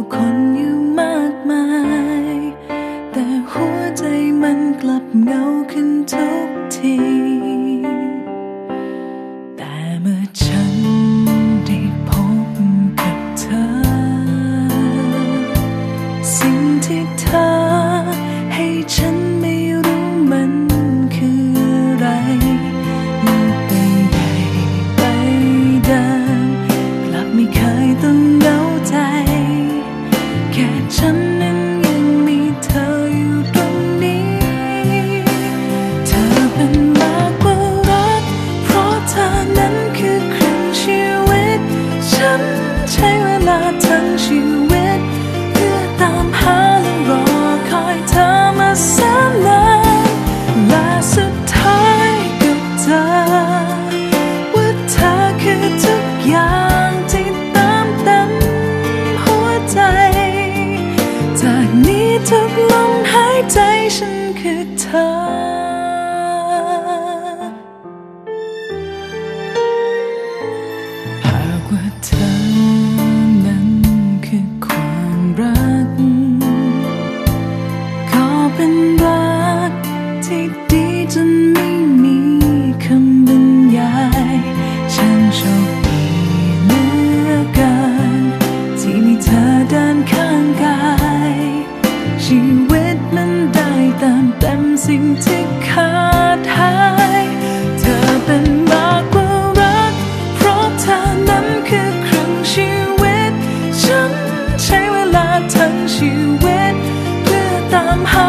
ผู้คนอยู่มากมาย แต่หัวใจมันกลับเงาขึ้นทุกที แต่เมื่อฉันได้พบกับเธอ สิ่งที่เธอให้ฉันไม่รู้มัน คือเธอ หากว่าเธอนั้นคือความรักก็เป็นรักที่ งที่ขาดหาย เธอเป็นมากกว่ารัก เพราะเธอนั้นคือครึ่งชีวิต ฉันใช้เวลาทั้งชีวิต เพื่อตามหา